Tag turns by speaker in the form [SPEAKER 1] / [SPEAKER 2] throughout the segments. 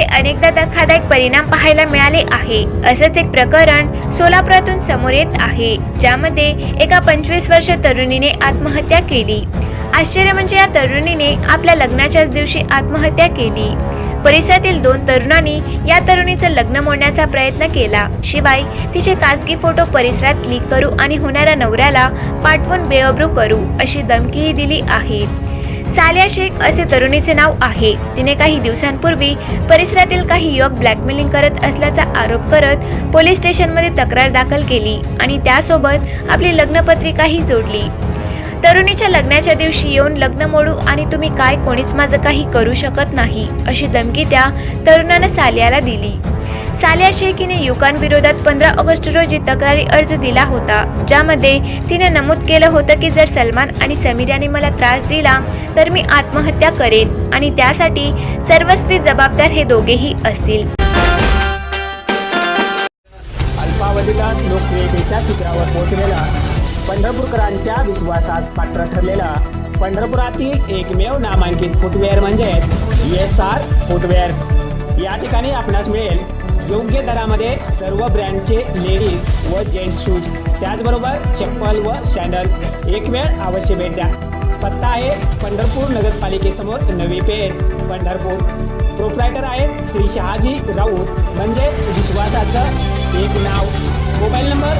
[SPEAKER 1] याचे अनेकदा धक्कादायक परिणाम पाहायला मिळाले आहे. असंच एक प्रकरण सोलापुरातून समोर येत आहे ज्यामध्ये एका पंचवीस वर्ष तरुणीने आत्महत्या केली. आश्चर्य म्हणजे या तरुणीने आपल्या लग्नाच्याच दिवशी आत्महत्या केली. परिसरातील दोन तरुणांनी या तरुणीचं लग्न मोडण्याचा प्रयत्न केला. शिवाय तिचे खासगी फोटो परिसरात क्लिक करू आणि होणाऱ्या नवऱ्याला पाठवून बेअब्रू करू अशी धमकीही दिली आहे. सालिया शेख असे तरुणीचे नाव आहे. तिने काही दिवसांपूर्वी परिसरातील काही युवक ब्लॅकमेलिंग करत असल्याचा आरोप करत पोलीस स्टेशनमध्ये तक्रार दाखल केली आणि त्यासोबत आपली लग्नपत्रिकाही जोडली. तरुणीच्या लग्नाच्या दिवशी येऊन लग्न मोडू आणि तुम्ही काय कोणीच माझं काही करू शकत नाही अशी धमकी त्या तरुणानं सालियाला दिली. सालिया शेखीने युकांविरोधात पंधरा ऑगस्ट रोजी तक्रारी अर्ज दिला होता. ज्यामध्ये तिने नमूद केलं होतं की जर सलमान आणि समीर यांनी मला त्रास दिला तर मी आत्महत्या करेन आणि त्यासाठी सर्वस्वी जबाबदार हे दोघेही असतील.
[SPEAKER 2] अल्पावधीला लोकप्रियतेच्या शिखरावर पोहोचलेला पंढरपूरकरांच्या विश्वासात पात्र ठरलेला पंढरपुरातील एकमेव नामांकित फुटवेअर म्हणजेच एस आर फुटवेअर्स या ठिकाणी आपणास मिळेल योग्य दरामध्ये सर्व ब्रँडचे लेडीज व जेंट्स शूज त्याचबरोबर चप्पल व सँडल एक वेळ अवश्य भेट द्या. पत्ता आहे पंढरपूर नगरपालिकेसमोर नवी पेठ पंढरपूर. प्रोप्रायटर आहेत श्री शहाजी राऊत. म्हणजे विश्वासाचं एक नाव. मोबाईल नंबर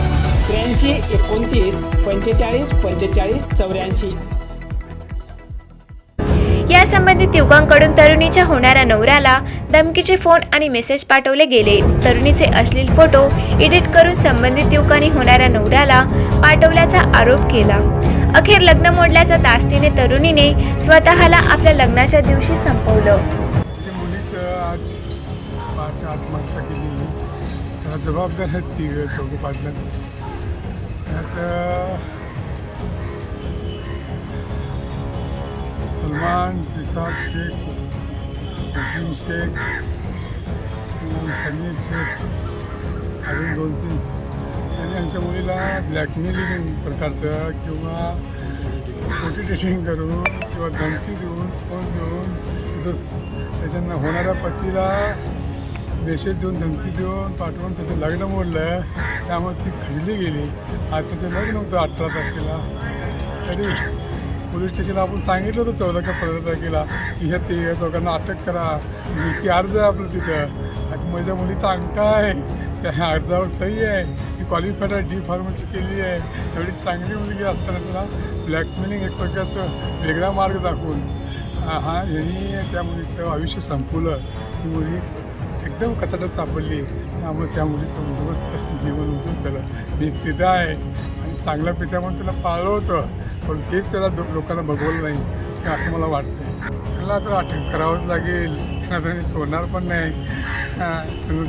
[SPEAKER 2] त्र्याऐंशी एकोणतीस पंचेचाळीस पंचेचाळीस चौऱ्याऐंशी.
[SPEAKER 1] या संबंधित युवकांकडून तरुणीच्या होणाऱ्या नवऱ्याला धमकीचे फोन आणि मेसेज पाठवले गेले. तरुणीचे अश्लील फोटो एडिट करून संबंधित युवकांनी होणाऱ्या नवऱ्याला पाठवल्याचा आरोप केला. अखेर लग्न मोडल्याचा दास्तीने तरुणीने स्वतःला आपल्या लग्नाच्या दिवशी संपवलं.
[SPEAKER 3] आज आत्महत्या केली जबाबदार आहेत ती चौघं पाच जण. त्यात सलमान फिसाब शेख वसीम शेख समीर शेख अजून दोन तीन त्यांनी आमच्या मुलीला ब्लॅकमेलिंग प्रकारचं किंवा खोटी डेटिंग करून किंवा धमकी देऊन फोन देऊन तिथं त्याच्यानं होणाऱ्या पतीला मेसेज देऊन धमकी देऊन पाठवून त्याचं लग्न मोडलं त्यामुळे ती खजली गेली. आज त्याचं लग्न होतं अठरा तारखेला. तरी पोलीस स्टेशनला आपण सांगितलं होतं चौदा का पंधरा तारखेला की ह्या ते या चौघांना अटक करा. लेखी अर्ज आहे आपलं तिथं. आणि माझ्या मुलीचा अंक आहे. त्या अर्जावर सही आहे. ती क्वालिफाईड आहे डी फार्मसी केली आहे. एवढी चांगली मुलगी असताना तिला ब्लॅकमेलिंग एक प्रकारचं वेगळा मार्ग दाखवून. हा हा यांनी त्या मुलीचं आयुष्य संपवलं. ती मुली एकदम कचाट्यात सापडली. त्यामुळे त्या मुलीचं उद्ध्वस्त जीवन उद्ध्वस्त झालं. मी तिथं आहे. चांगलं पित्या म्हणून त्याला पाळलं होतं. पण तेच त्याला लोकांना बघवलं नाही. असं मला वाटतं त्याला तर अटक करावंच लागेल. आता मी सोडणार पण नाही.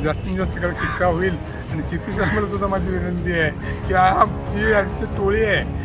[SPEAKER 3] जास्तीत जास्त कडक शिक्षा होईल. आणि सी पी साहेबांना सुद्धा माझी विनंती आहे. की हा जी आमची टोळी आहे